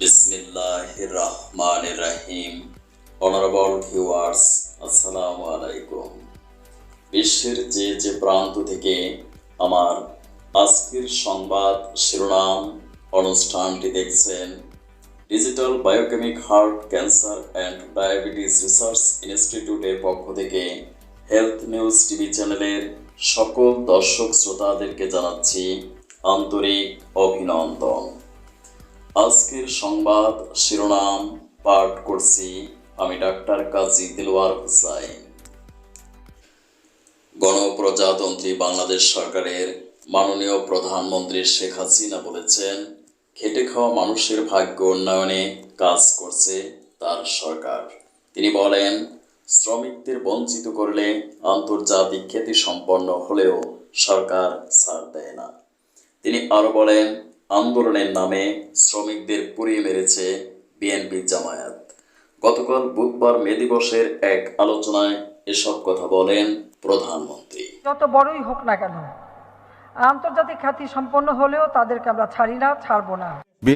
বিসমিল্লাহির রহমানির রহিম honourable viewers আসসালামু আলাইকুম। বিশ্বের যে যে প্রান্ত থেকে আমার আজকের সংবাদ শিরোনাম অনুষ্ঠানটি দেখছেন digital biochemic heart cancer and diabetes research ইনস্টিটিউটের পক্ষ থেকে হেলথ নিউজ টিভি চ্যানেলের সকল দর্শক শ্রোতাদেরকে জানাচ্ছি আন্তরিক অভিনন্দন। আজকের সংবাদ শিরোনাম পাঠ করছি আমি ডাক্তার কাজী দিলওয়ার হুসাইন। গণপ্রজাতন্ত্রী বাংলাদেশ সরকারের মাননীয় প্রধানমন্ত্রী শেখ হাসিনা বলেছেন, খেটে খাওয়া মানুষের ভাগ্য উন্নয়নে কাজ করছে তার সরকার। তিনি বলেন, শ্রমিকদের বঞ্চিত করলে আন্তর্জাতিক খ্যাতি সম্পন্ন হলেও সরকার ছাড় দেয় না। তিনি আরও বলেন আন্দোলনের নামে শ্রমিকদের পুড়িয়ে মেরেছে বিএনপি জামায়াত। গতকাল বুধবার মে দিবসের এক আলোচনায় এসব কথা বলেন প্রধানমন্ত্রী। যত বড়ই হোক না কেন, আন্তর্জাতিক খ্যাতি সম্পন্ন হলেও তাদেরকে আমরা ছাড়ি না, ছাড়বো না।